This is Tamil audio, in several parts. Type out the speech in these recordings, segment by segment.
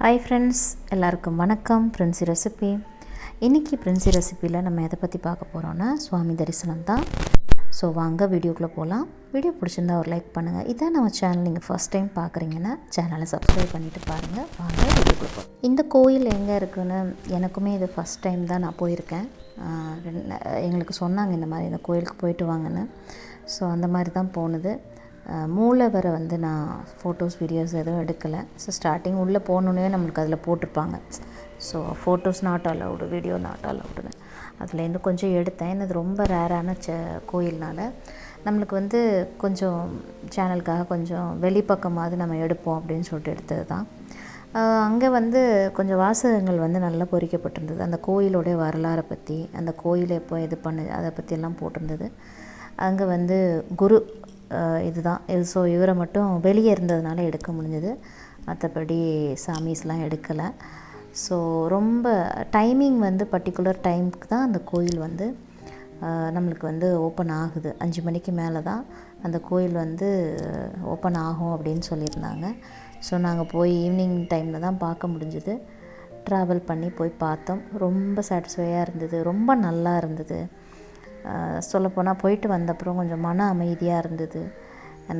ஹாய் ஃப்ரெண்ட்ஸ் எல்லாருக்கும் வணக்கம். பிரின்சி ரெசிபி இன்றைக்கி பிரின்சி ரெசிப்பியில் நம்ம எதை பற்றி பார்க்க போகிறோன்னா சுவாமி தரிசனம் தான். ஸோ வாங்க வீடியோக்குள்ளே போகலாம் வீடியோ பிடிச்சிருந்தா ஒரு லைக் பண்ணுங்கள் இதான் நம்ம சேனல் நீங்கள் ஃபஸ்ட் டைம் பார்க்குறீங்கன்னா சேனலை சப்ஸ்கிரைப் பண்ணிவிட்டு பாருங்கள் வாங்க வீடியோக்குள்ளே போகலாம் இந்த கோயில் எங்கே இருக்குதுன்னு எனக்குமே இது ஃபஸ்ட் டைம் தான் நான் போயிருக்கேன். ரெண்டு- எங்களுக்கு சொன்னாங்க இந்த மாதிரி இந்த கோயிலுக்கு போயிட்டு வாங்கன்னு. ஸோ அந்த மாதிரி தான் போனது. மூலவரை வந்து நான் ஃபோட்டோஸ் வீடியோஸ் எதுவும் எடுக்கலை. ஸோ ஸ்டார்டிங் உள்ளே போகணுன்னே நம்மளுக்கு அதில் போட்டிருப்பாங்க. So photos not allowed video not அலவுடுன்னு அதுலேருந்து கொஞ்சம் எடுத்தேன். ஏன்னா இது ரொம்ப ரேரான ச கோயில்னால நம்மளுக்கு வந்து கொஞ்சம் சேனலுக்காக கொஞ்சம் வெளிப்பக்கமாவது நம்ம எடுப்போம் அப்படின்னு சொல்லிட்டு எடுத்தது தான் அங்கே வந்து கொஞ்சம் வாசகங்கள் வந்து நல்லா பொறிக்கப்பட்டிருந்தது. அந்த கோயிலோடைய வரலாறை பற்றி அந்த கோயில் எப்போ இது பண்ணு அதை பற்றியெல்லாம் போட்டிருந்தது. அங்கே வந்து குரு இதுதான். இது ஸோ இவரை மட்டும் வெளியே இருந்ததுனால எடுக்க முடிஞ்சது. மற்றபடி சாமீஸ்லாம் எடுக்கலை. ஸோ ரொம்ப டைமிங் வந்து பர்டிகுலர் டைமுக்கு தான் அந்த கோயில் வந்து நம்மளுக்கு வந்து ஓப்பன் ஆகுது. அஞ்சு மணிக்கு மேலே தான் அந்த கோயில் வந்து ஓப்பன் ஆகும் அப்படின்னு சொல்லியிருந்தாங்க. ஸோ நாங்கள் போய் ஈவினிங் டைமில் தான் பார்க்க முடிஞ்சுது. ட்ராவல் பண்ணி போய் பார்த்தோம். ரொம்ப சாட்டிஸ்ஃபையாக இருந்தது. ரொம்ப நல்லா இருந்தது. சொல்லப்போனால் போயிட்டு வந்தப்புறம் கொஞ்சம் மன அமைதியாக இருந்தது.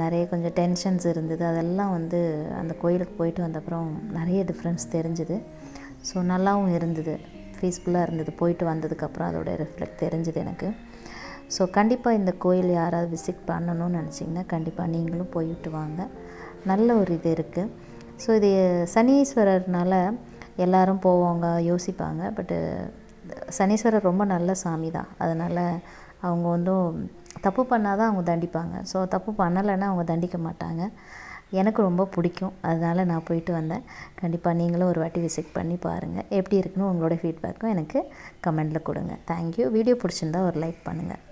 நிறைய கொஞ்சம் டென்ஷன்ஸ் இருந்தது. அதெல்லாம் வந்து அந்த கோயிலுக்கு போயிட்டு வந்தப்புறம் நிறைய டிஃப்ரென்ஸ் தெரிஞ்சுது. ஸோ நல்லாவும் இருந்தது. பீஸ்ஃபுல்லாக இருந்தது. போயிட்டு வந்ததுக்கப்புறம் அதோட ரிஃப்ளெக்ட் தெரிஞ்சுது எனக்கு. ஸோ கண்டிப்பாக இந்த கோயில் யாராவது விசிட் பண்ணணும்னு நினச்சிங்கன்னா கண்டிப்பாக நீங்களும் போயிட்டு வாங்க. நல்ல ஒரு இது இருக்குது ஸோ இது சனீஸ்வரர்னால எல்லோரும் போவாங்க யோசிப்பாங்க. பட்டு சனீஸ்வரர் ரொம்ப நல்ல சாமி தான். அதனால் அவங்க வந்து தப்பு பண்ணால் தான் அவங்க தண்டிப்பாங்க. ஸோ தப்பு பண்ணலைன்னா அவங்க தண்டிக்க மாட்டாங்க. எனக்கு ரொம்ப பிடிக்கும். அதனால் நான் போயிட்டு வந்தேன். கண்டிப்பாக நீங்களும் ஒரு வாட்டி விசிட் பண்ணி பாருங்கள் எப்படி இருக்குன்னு உங்களோட ஃபீட்பேக்கும் எனக்கு கமெண்டில் கொடுங்க. தேங்க்யூ வீடியோ பிடிச்சிருந்தா ஒரு லைக் பண்ணுங்கள்